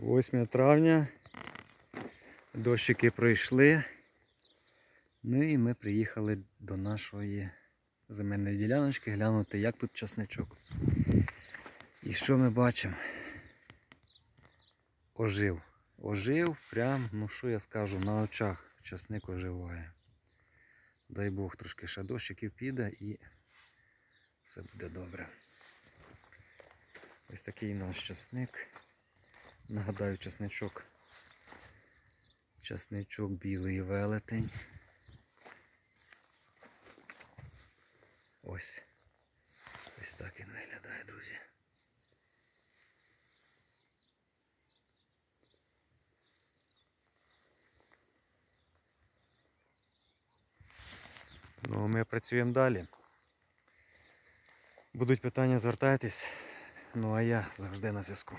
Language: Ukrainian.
8 травня. Дощики пройшли. Ну і ми приїхали до нашої земельної діляночки глянути, як тут часничок. І що ми бачимо? Ожив. Ожив прям, ну що я скажу, на очах часник оживає. Дай Бог трошки ще дощиків піде і все буде добре. Ось такий наш часник. Нагадаю, часничок. Часничок білий велетень. Ось. Ось так він виглядає, друзі. Ну, ми працюємо далі. Будуть питання, звертайтесь. Ну а я завжди на зв'язку.